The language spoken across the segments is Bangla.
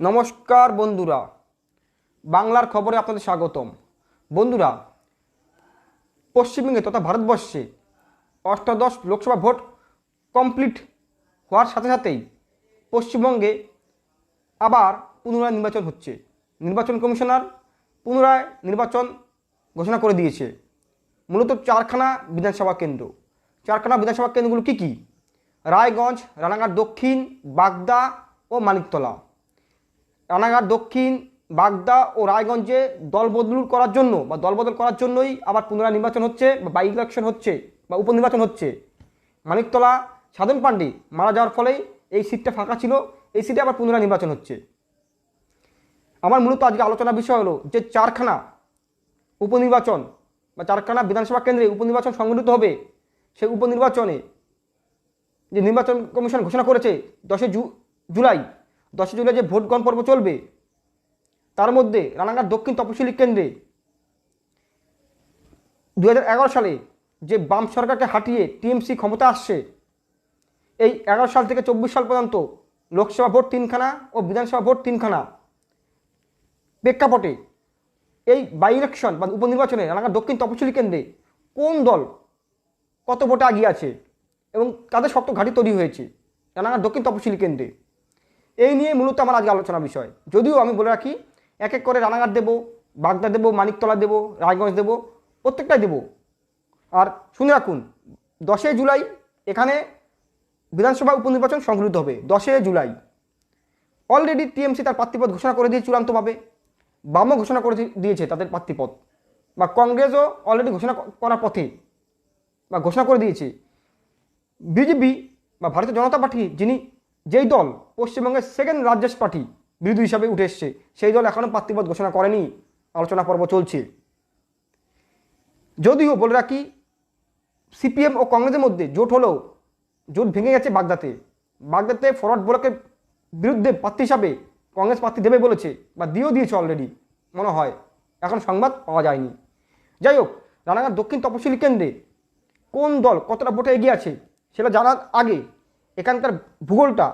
নমস্কার বন্ধুরা, বাংলার খবরে আপনাদের স্বাগতম। বন্ধুরা, পশ্চিমবঙ্গে তথা ভারতবর্ষে অষ্টাদশ লোকসভা ভোট কমপ্লিট হওয়ার সাথে সাথেই পশ্চিমবঙ্গে আবার পুনরায় নির্বাচন হচ্ছে। নির্বাচন কমিশনার পুনরায় নির্বাচন ঘোষণা করে দিয়েছে। মূলত চারখানা বিধানসভা কেন্দ্র। চারখানা বিধানসভা কেন্দ্রগুলো কী কী? রায়গঞ্জ, রানাঘাট দক্ষিণ, বাগদা ও মানিকতলা। রানাঘাট, দক্ষিণ, বাগদা ও রায়গঞ্জে দল বদলুর করার জন্য বা দল বদল করার জন্যই আবার পুনরায় নির্বাচন হচ্ছে বা বাই ইলেকশন হচ্ছে বা উপনির্বাচন হচ্ছে। মানিকতলা সাধন পাণ্ডে মারা যাওয়ার ফলেই এই সিটটা ফাঁকা ছিল, এই সিটে আবার পুনরায় নির্বাচন হচ্ছে। আমার মূলত আজকে আলোচনার বিষয় হলো যে চারখানা উপনির্বাচন বা চারখানা বিধানসভা কেন্দ্রে উপনির্বাচন সংগঠিত হবে, সেই উপনির্বাচনে যে নির্বাচন কমিশন ঘোষণা করেছে দশই জুলাই দশই জুলাই যে ভোট গ্রহণ পর্ব চলবে, তার মধ্যে রানাঘাট দক্ষিণ তপশিলি কেন্দ্রে দু হাজার এগারো সালে যে বাম সরকারকে হাঁটিয়ে টিএমসি ক্ষমতা আসছে, এই এগারো সাল থেকে চব্বিশ সাল পর্যন্ত লোকসভা ভোট তিনখানা ও বিধানসভা ভোট তিনখানা। প্রেক্ষাপটে এই বাই ইলেকশন বা উপনির্বাচনে রানাঘাট দক্ষিণ তপশিলি কেন্দ্রে কোন দল কত ভোটে এগিয়ে আছে এবং তাদের শক্ত ঘাঁটি তৈরি হয়েছে রানাঘাট দক্ষিণ তপশিলি কেন্দ্রে? এই নিয়ে মূলত আমার আজকে আলোচনা বিষয়। যদিও আমি বলে রাখি এক এক করে রানাঘাট দেবো, বাগদা দেবো, মানিকতলা দেবো, রায়গঞ্জ দেবো, প্রত্যেকটাই দেবো। আর শুনে রাখুন, দশই জুলাই এখানে বিধানসভা উপনির্বাচন সংগঠিত হবে, দশই জুলাই। অলরেডি টিএমসি তার প্রার্থীপদ ঘোষণা করে দিয়ে চূড়ান্তভাবে, বামও ঘোষণা করে দিয়েছে তাদের প্রার্থীপদ। বা কংগ্রেসও অলরেডি ঘোষণা করার পথে, বা ঘোষণা করে দিয়েছে। বিজেপি বা ভারতীয় জনতা পার্টি যিনি যেই দল পশ্চিমবঙ্গের সেকেন্ড লার্জেস্ট পার্টি বিরোধী হিসাবে উঠে এসছে, সেই দল এখনও প্রার্থীপদ ঘোষণা করেনি। আলোচনা পর্ব চলছে। যদিও বলে রাখি, সিপিএম ও কংগ্রেসের মধ্যে জোট হলেও জোট ভেঙে গেছে বাগদাতে। বাগদাতে ফরওয়ার্ড ব্লকের বিরুদ্ধে প্রার্থী হিসাবে কংগ্রেস প্রার্থী দেবে বলেছে বা দিয়েও দিয়েছে অলরেডি মনে হয়। এখন সংবাদ পাওয়া যায়নি। যাই হোক, রানাঘাট দক্ষিণ তপশিলি কেন্দ্রে কোন দল কতটা ভোটে এগিয়ে আছে সেটা জানার আগে এখানকার ভূগোলটা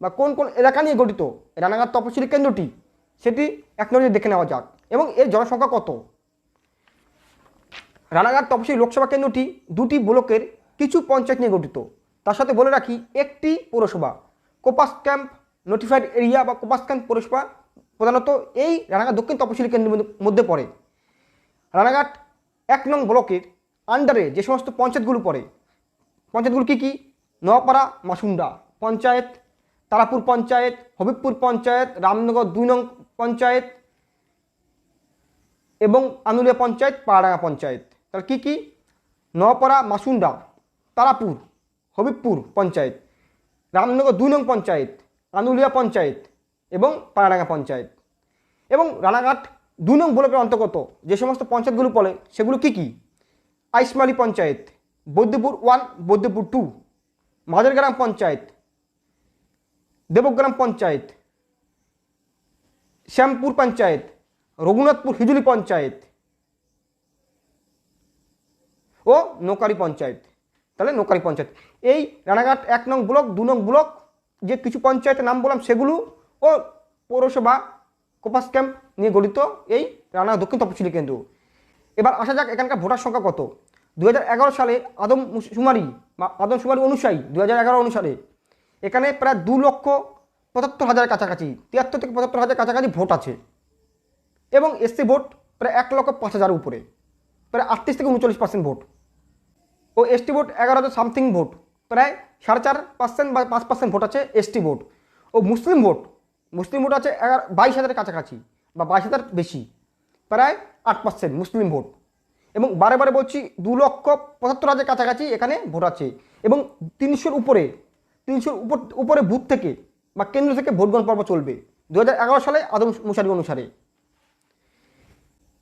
বা কোন কোন এলাকা নিয়ে গঠিত রানাঘাট তপশিলি কেন্দ্রটি, সেটি এক নজরে দেখে নেওয়া যাক। এবং এর জনসংখ্যা কত? রানাঘাট তপশিলি লোকসভা কেন্দ্রটি দুটি ব্লকের কিছু পঞ্চায়েত নিয়ে গঠিত। তার সাথে বলে রাখি, একটি পৌরসভা, কোপাস ক্যাম্প, নোটিফাইড এরিয়া বা কোপাস ক্যাম্প পৌরসভা প্রধানত এই রানাঘাট দক্ষিণ তপশিলি কেন্দ্রের মধ্যে পড়ে। রানাঘাট এক নং ব্লকের আন্ডারে যে সমস্ত পঞ্চায়েতগুলো পড়ে, পঞ্চায়েতগুলো কী কী? নোয়াপাড়া মাসুন্ডা পঞ্চায়েত, তারাপুর পঞ্চায়েত, হবিবপুর পঞ্চায়েত, রামনগর দুই নং পঞ্চায়েত এবং আনুলিয়া পঞ্চায়েত পাড়াডাঙ্গা পঞ্চায়েত। তাহলে কী কী? নোয়াপাড়া মাসুন্ডা তারাপুর, হবিবপুর পঞ্চায়েত, রামনগর দুই নং পঞ্চায়েত, আনুলিয়া পঞ্চায়েত এবং পাড়াডাঙ্গা পঞ্চায়েত। এবং রানাঘাট দুই নং ব্লকের অন্তর্গত যে সমস্ত পঞ্চায়েতগুলো পড়ে, সেগুলো কী কী? আইসমালি পঞ্চায়েত, বৈদ্যপুর ওয়ান, বৈদ্যপুর টু মাঝেরগ্রাম পঞ্চায়েত দেবগ্রাম পঞ্চায়েত, শ্যামপুর পঞ্চায়েত, রঘুনাথপুর হিজুলি পঞ্চায়েত ও নৌকারি পঞ্চায়েত। তাহলে নৌকারি পঞ্চায়েত। এই রানাঘাট এক নং ব্লক, দু নং ব্লক, যে কিছু পঞ্চায়েতের নাম বললাম সেগুলো ও পৌরসভা কোপাস ক্যাম্প নিয়ে গঠিত এই রানাঘাট দক্ষিণ তপশিলি কেন্দ্র। এবার আসা যাক এখানকার ভোটার সংখ্যা কত। দু হাজার এগারো সালে আদম সুমারি বা আদম সুমারি অনুসারী দু হাজার এগারো অনুসারে এখানে প্রায় দু লক্ষ পঁচাত্তর হাজারের কাছাকাছি, তিয়াত্তর থেকে পঁচাত্তর হাজার কাছাকাছি ভোট আছে। এবং এসসি ভোট প্রায় এক লক্ষ পাঁচ হাজার উপরে, প্রায় আটত্রিশ থেকে উনচল্লিশ পার্সেন্ট ভোট। ও এসটি ভোট এগারো হাজার সামথিং ভোট, প্রায় সাড়ে চার পার্সেন্ট বা পাঁচ পার্সেন্ট ভোট আছে এসটি ভোট। ও মুসলিম ভোট মুসলিম ভোট আছে এগারো বাইশ হাজারের কাছাকাছি বা বাইশ হাজার বেশি, প্রায় আট পার্সেন্ট মুসলিম ভোট। এবং বারে বারে বলছি দু লক্ষ পঁচাত্তর হাজার কাছাকাছি এখানে ভোট আছে। এবং তিনশোর উপরে, তিনশোর উপর, উপরে বুথ থেকে বা কেন্দ্র থেকে ভোট গ্রহণ পর্ব চলবে দু হাজার এগারো সালে আদম মুশারি অনুসারে।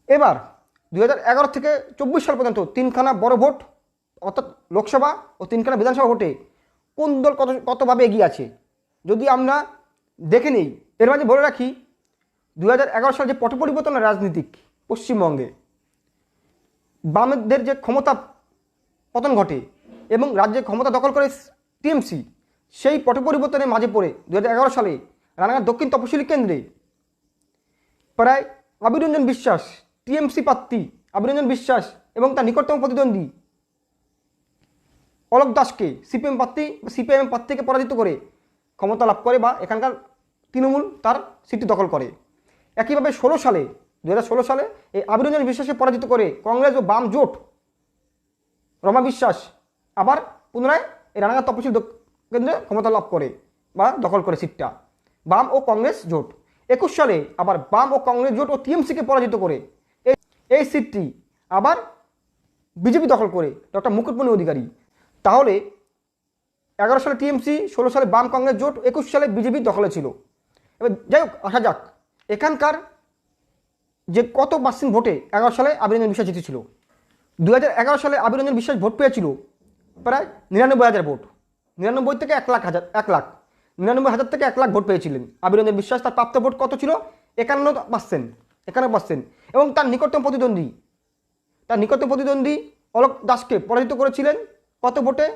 এবার দু হাজার এগারো থেকে চব্বিশ সাল পর্যন্ত তিনখানা বড় ভোট, অর্থাৎ লোকসভা ও তিনখানা বিধানসভা ভোটে কোন দল কত, কতভাবে এগিয়ে আছে? যদি আমরা দেখে নেই, এর মাঝে বলে রাখি দু হাজার এগারো সালে যে পট পরিবর্তনের রাজনীতিক পশ্চিমবঙ্গে বামদের যে ক্ষমতা পতন ঘটে এবং রাজ্যে ক্ষমতা দখল করে টিএমসি, সেই পট পরিবর্তনের মাঝে পড়ে দু হাজার এগারো সালে রানাঘাট দক্ষিণ তপশিলি কেন্দ্রে প্রায় আবিরঞ্জন বিশ্বাস, টিএমসি প্রার্থী আবিরঞ্জন বিশ্বাস এবং তার নিকটতম প্রতিদ্বন্দ্বী অলোক দাসকে সিপিএম প্রার্থী, সিপিএম প্রার্থীকে পরাজিত করে ক্ষমতা লাভ করে বা এখানকার তৃণমূল তার সিটি দখল করে। একইভাবে ষোলো সালে দু সালে এই আবিরঞ্জন বিশ্বাসকে পরাজিত করে কংগ্রেস ও বাম জোট, রমা বিশ্বাস আবার পুনরায় এই রানাঘাট তপশিল কেন্দ্রে ক্ষমতা লাভ করে বা দখল করে সিটটা। বাম ও কংগ্রেস জোট। একুশ সালে আবার বাম ও কংগ্রেস জোট ও টিএমসিকে পরাজিত করে এই সিটটি আবার বিজেপি দখল করে, ডক্টর মুকুটমণি অধিকারী। তাহলে এগারো সালে টিএমসি, ষোলো সালে বাম কংগ্রেস জোট, একুশ সালে বিজেপি দখলে ছিল। এবার যাই হোক, আসা যাক। এখানকার যে কত পার্সেন্ট ভোটে এগারো সালে আবিরঞ্জন বিশ্বাস জিতেছিল? দু সালে আবিরঞ্জন বিশ্বাস ভোট পেয়েছিল প্রায় নিরানব্বই হাজার ভোট। নিরানব্বই থেকে এক লাখ হাজার, এক লাখ। নিরানব্বই হাজার থেকে এক লাখ ভোট পেয়েছিলেন। আবিরঞ্জন বিশ্বাস তার প্রাপ্ত ভোট কত ছিল? একান্ন পার্সেন্ট একান্ন পার্সেন্ট। এবং তার নিকটতম প্রতিদ্বন্দ্বী, তার নিকট প্রতিদ্বন্দ্বী অলোক দাসকে পরাজিত করেছিলেন কত ভোটে?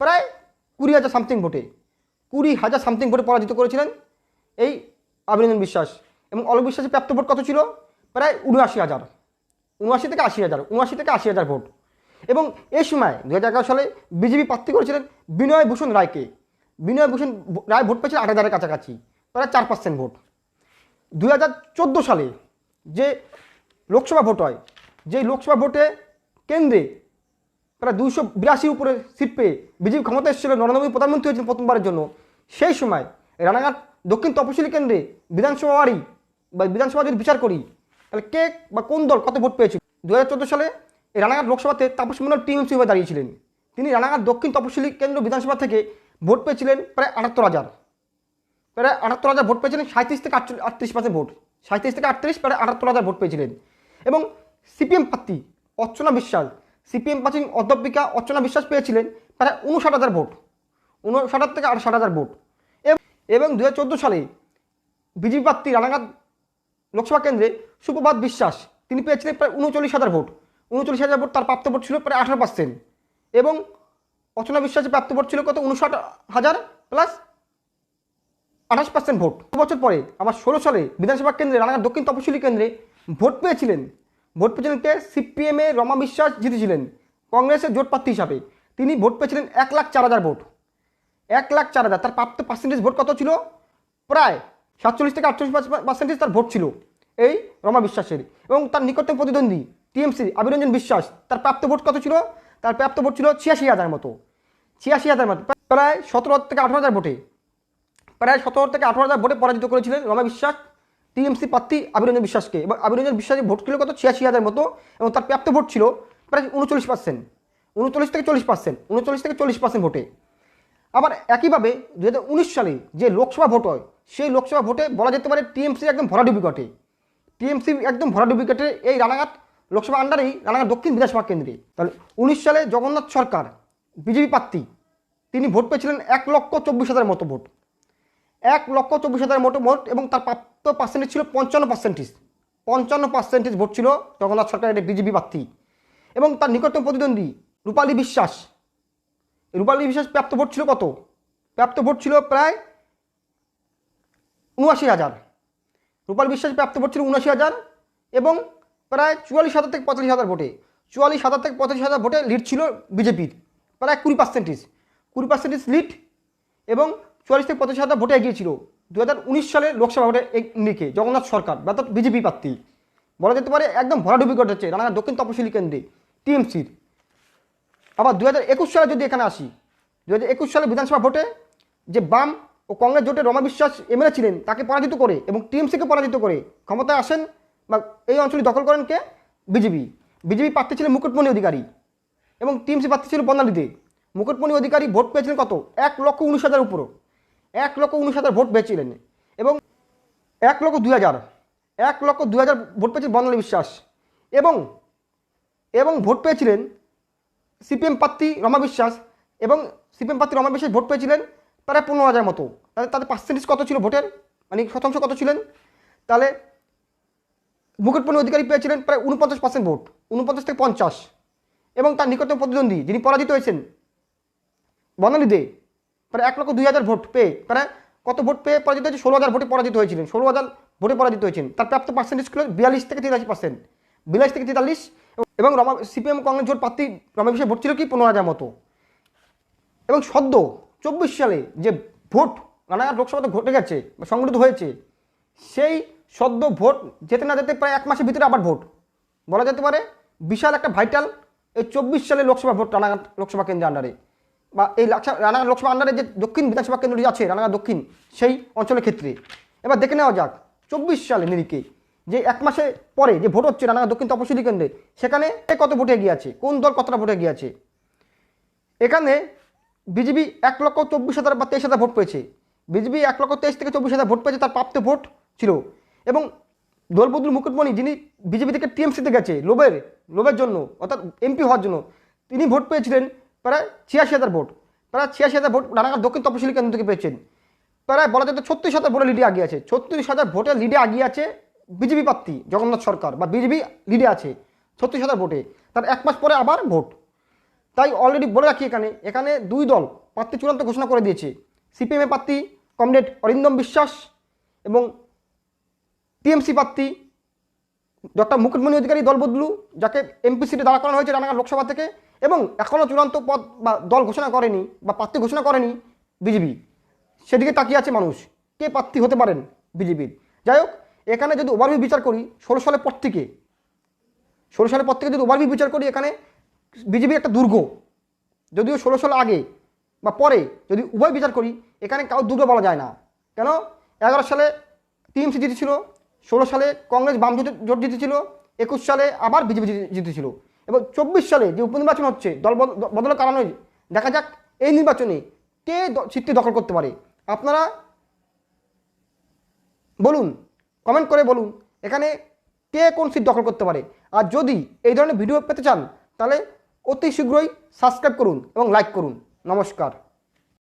প্রায় কুড়ি হাজার সামথিং ভোটে। কুড়ি হাজার সামথিং ভোটে পরাজিত করেছিলেন এই অভিনন্দন বিশ্বাস। এবং অলোক বিশ্বাসের প্রাপ্ত ভোট কত ছিল? প্রায় উনআশি হাজার। উনআশি থেকে আশি হাজার, উনআশি থেকে আশি হাজার ভোট। এবং এই সময় দু হাজার এগারো সালে বিজেপি প্রার্থী করেছিলেন বিনয় ভূষণ রায়কে। বিনয় ভূষণ রায় ভোট পেয়েছিলেন আট হাজারের কাছাকাছি, প্রায় চার পার্সেন্ট ভোট। দু হাজার চোদ্দ সালে যে লোকসভা ভোট হয় যেই লোকসভা ভোটে কেন্দ্রে প্রায় দুশো বিরাশির উপরে সিট পেয়ে বিজেপি ক্ষমতা এসেছিল নরেন্দ্র মোদী প্রধানমন্ত্রী হয়েছেন প্রথমবারের জন্য। সেই সময় রানাঘাট দক্ষিণ তপশিলি কেন্দ্রে বিধানসভা বাড়ি বা বিধানসভা যদি বিচার করি তাহলে কে বা কোন দল কত ভোট পেয়েছিল? দু হাজার চোদ্দ সালে রানাঘাট লোকসভাতে তাপস মন্ডল টিএমসি হয়ে দাঁড়িয়েছিলেন। তিনি রানাঘাট দক্ষিণ তপশিলি কেন্দ্র বিধানসভা থেকে ভোট পেয়েছিলেন প্রায় আটাত্তর হাজার। প্রায় আটাত্তর হাজার ভোট পেয়েছিলেন সাঁত্রিশ থেকে আটত্রিশ পার্সেন্ট ভোট। সাঁত্রিশ থেকে আটত্রিশ প্রায় আটাত্তর হাজার ভোট পেয়েছিলেন। এবং সিপিএম প্রার্থী অর্চনা বিশ্বাস, সিপিএম প্রার্থী অধ্যাপিকা অর্চনা বিশ্বাস পেয়েছিলেন প্রায় উনষাট হাজার ভোট। উনষাট থেকে আটষাট হাজার ভোট। এবং দু হাজার চোদ্দ সালে বিজেপি প্রার্থী রানাঘাট লোকসভা কেন্দ্রে সুপ্রভাত বিশ্বাস, তিনি পেয়েছিলেন প্রায় উনচল্লিশ হাজার ভোট। উনচল্লিশ হাজার ভোট তার প্রাপ্ত ভোট ছিল প্রায় আঠারো পার্সেন্ট এবং অর্চনা বিশ্বাসের প্রাপ্ত ভোট ছিল কত? উনষাট হাজার প্লাস আঠাশ পার্সেন্ট ভোট। বছর পরে, আবার ষোলো সালে বিধানসভা কেন্দ্রে, রানাঘাট দক্ষিণ তপশিলি কেন্দ্রে ভোট পেয়েছিলেন। ভোট পেয়েছিলেন কে? সিপিএমে রমা বিশ্বাস জিতেছিলেন কংগ্রেসের জোট প্রার্থী হিসাবে। তিনি ভোট পেয়েছিলেন এক লাখ চার হাজার ভোট। এক লাখ চার হাজার, তার প্রাপ্ত পার্সেন্টেজ ভোট কত ছিল? প্রায় সাতচল্লিশ থেকে আটচল্লিশ পার্সেন্টেজ তার ভোট ছিল। এই রমা বিশ্বাসের। এবং তার নিকটতম প্রতিদ্বন্দ্বী টিএমসি আবিরঞ্জন বিশ্বাস, তার প্রাপ্ত ভোট কত ছিল? তার প্রাপ্ত ভোট ছিল ছিয়াশি হাজার মতো। ছিয়াশি হাজার মতো। প্রায় সতেরো থেকে আঠারো হাজার ভোটে। প্রায় সতেরো থেকে আঠারো হাজার ভোটে পরাজিত করেছিলেন রমা বিশ্বাস, টিএমসি প্রার্থী আবিরঞ্জন বিশ্বাসকে। এবং আবিরঞ্জন বিশ্বাসের ভোট ছিল কত? ছিয়াশি হাজার মতো। এবং তার প্রাপ্ত ভোট ছিল প্রায় উনচল্লিশ পার্সেন্ট। উনচল্লিশ থেকে চল্লিশ পার্সেন্ট। উনচল্লিশ থেকে চল্লিশ পার্সেন্ট ভোটে। আবার একইভাবে দু হাজার উনিশ সালে যে লোকসভা ভোট হয়, সেই লোকসভা ভোটে বলা যেতে পারে টিএমসি একদম ভরাডুবি ঘটে। টিএমসি একদম ভরাডুবি ডুপ্লিকেটে এই রানাঘাট লোকসভা আন্ডারেই রানাঘাট দক্ষিণ বিধানসভা কেন্দ্রে। তাহলে উনিশ সালে জগন্নাথ সরকার, বিজেপি প্রার্থী, তিনি ভোট পেয়েছিলেন এক লক্ষ চব্বিশ হাজার মতো ভোট। এক লক্ষ চব্বিশ হাজার মতো ভোট এবং তার প্রাপ্ত পার্সেন্টেজ ছিল পঞ্চান্ন পার্সেন্টেজ পঞ্চান্ন পার্সেন্টেজ ভোট ছিল জগন্নাথ সরকারের বিজেপি প্রার্থী। এবং তার নিকটতম প্রতিদ্বন্দ্বী রূপালী বিশ্বাস। রূপালী বিশ্বাস প্রাপ্ত ভোট ছিল কত? প্রাপ্ত ভোট ছিল প্রায় উনআশি হাজার। রূপালী বিশ্বাস প্রাপ্ত ভোট ছিল উনআশি হাজার এবং প্রায় চুয়াল্লিশ হাজার থেকে পঁয়তাল্লিশ হাজার ভোটে। চুয়াল্লিশ হাজার থেকে পঁয়তাল্লিশ হাজার ভোটে লিড ছিল বিজেপির। প্রায় কুড়ি পার্সেন্টেজ কুড়ি পার্সেন্টেজ লিড এবং চুয়াল্লিশ থেকে পঁচাশি হাজার ভোটে এগিয়েছিল দু হাজার উনিশ সালে লোকসভা ভোটে নিকে জগন্নাথ সরকার অর্থাৎ বিজেপি প্রার্থী। বলা যেতে পারে একদম ভরাডুবি ঘটেছে রানাঘাট দক্ষিণ তপশিলি কেন্দ্রে, টিএমসির। আবার দু হাজার একুশ সালে যদি এখানে আসি দু হাজার একুশ সালে বিধানসভা ভোটে যে বাম ও কংগ্রেস জোটে রমা বিশ্বাস এমএলএ ছিলেন, তাকে পরাজিত করে এবং টিএমসিকে পরাজিত করে। ক্ষমতায় আসেন বা এই অঞ্চলে দখল করেন কে? বিজেপি। বিজেপি প্রার্থী ছিলেন মুকুটমণি অধিকারী এবং টিএমসি প্রার্থী ছিল বর্ণালীতে মুকুটমণি অধিকারী ভোট পেয়েছিলেন কত? এক লক্ষ উনিশ হাজার উপরও। এক লক্ষ উনিশ হাজার ভোট পেয়েছিলেন এবং এক লক্ষ দুই হাজার। এক লক্ষ দুই হাজার ভোট পেয়েছিলেন বর্ণালী বিশ্বাস এবং এবং ভোট পেয়েছিলেন সিপিএম প্রার্থী রমা বিশ্বাস এবং সিপিএম প্রার্থী রমা বিশ্বাস ভোট পেয়েছিলেন প্রায় পনেরো হাজার মতো। তাদের তাদের পার্সেন্টেজ কত ছিল ভোটের? মানে শতাংশ কত ছিলেন? তাহলে মুকুটমণি অধিকারী পেয়েছিলেন প্রায় উনপঞ্চাশ পার্সেন্ট ভোট উনপঞ্চাশ থেকে পঞ্চাশ। এবং তার নিকটতম প্রতিদ্বন্দ্বী যিনি পরাজিত হয়েছেন, বর্ণালী দে, প্রায় এক লক্ষ দুই হাজার ভোট পেয়ে, প্রায় কত ভোট পেয়ে পরাজিত হয়েছে? ষোলো হাজার ভোটে পরাজিত হয়েছিলেন, ষোলো হাজার ভোটে পরাজিত হয়েছেন। তার প্রাপ্ত পার্সেন্টেজ ছিল বিয়াল্লিশ থেকে তেতাল্লিশ পার্সেন্ট বিয়াল্লিশ থেকে তেতাল্লিশ এবং রমা, সিপিএম কংগ্রেস জোট প্রার্থী রমা বিষয়ে ভোট ছিল কি? পনেরো হাজার মতো। এবং সদ্য চব্বিশ সালে যে ভোট রানাঘাট লোকসভাতে ঘটে গেছে বা সংগঠিত হয়েছে, সেই সদ্য ভোট যেতে না যেতে প্রায় এক মাসের ভিতরে আবার ভোট। বলা যেতে পারে বিশাল একটা ভাইটাল এই চব্বিশ সালে লোকসভা ভোট রানাঘাট লোকসভা কেন্দ্রের আন্ডারে বা এই রানাঘাট লোকসভা আন্ডারে যে দক্ষিণ বিধানসভা কেন্দ্রটি আছে রানাঘাট দক্ষিণ, সেই অঞ্চলের ক্ষেত্রে। এবার দেখে নেওয়া যাক চব্বিশ সালে নিরিখে যে এক মাসে পরে যে ভোট হচ্ছে রানাঘাট দক্ষিণ তপশিলি কেন্দ্রে, সেখানে কত ভোটে গিয়েছে কোন দল কতটা ভোটে গিয়েছে এখানে বিজেপি এক লক্ষ চব্বিশ হাজার বা তেইশ হাজার ভোট পেয়েছে। বিজেপি এক লক্ষ তেইশ থেকে চব্বিশ হাজার ভোট পেয়েছে, তার প্রাপ্ত ভোট ছিল। এবং দলবদুল মুকুটমণি, যিনি বিজেপি থেকে টিএমসিতে গেছে লোভের লোভের জন্য, অর্থাৎ এমপি হওয়ার জন্য, তিনি ভোট পেয়েছিলেন প্রায় ছিয়াশি হাজার ভোট। প্রায় ছিয়াশি হাজার ভোট রানাঘাট দক্ষিণ তপশিলি কেন্দ্র থেকে পেয়েছেন। প্রায় বলা যেত ছত্রিশ হাজার ভোটে লিডে আগিয়ে আছে। ছত্রিশ হাজার ভোটে লিডে আগিয়ে আছে বিজেপি প্রার্থী জগন্নাথ সরকার, বা বিজেপি লিডে আছে ছত্রিশ হাজার ভোটে। তার এক মাস পরে আবার ভোট। তাই অলরেডি বলে রাখি এখানে এখানে দুই দল প্রার্থী চূড়ান্ত ঘোষণা করে দিয়েছে। সিপিএমএ প্রার্থী কমরেড অরিন্দম বিশ্বাস এবং টিএমসি প্রার্থী ডক্টর মুকুটমণি অধিকারী দল বদলু, যাকে এমপি সিটে দাঁড়া করানো হয়েছে রানাঘাট লোকসভা থেকে এবং এখনও চূড়ান্ত পদ বা দল ঘোষণা করেনি বা প্রার্থী ঘোষণা করেনি বিজেপি সেদিকে তাকিয়ে আছে মানুষ, কে প্রার্থী হতে পারেন বিজেপির যাই হোক, এখানে যদি ওভারভিউ বিচার করি, ষোলো সালের পর থেকে, ষোলো সালের পর থেকে যদি ওভারভিউ বিচার করি, এখানে বিজেপি একটা দুর্গ। যদিও ষোলো সাল আগে বা পরে যদি উভয় বিচার করি, এখানে কাউ দুর্গ বলা যায় না। কেন? এগারো সালে টিএমসি জিতেছিল, ষোলো সালে কংগ্রেস বাম জোট জিতেছিল, একুশ সালে আবার বিজেপি জিতে- জিতেছিল। এবং চব্বিশ সালে যে উপনির্বাচন হচ্ছে, দল বদ- বদলের কারণে দেখা যাক এই নির্বাচনে কে সিটটি দখল করতে পারে। আপনারা বলুন কমেন্ট করে বলুন, এখানে কে কোন সিট দখল করতে পারে। আর যদি এই ধরনের ভিডিও পেতে চান, তাহলে অতি শীঘ্রই সাবস্ক্রাইব করুন এবং লাইক করুন। নমস্কার।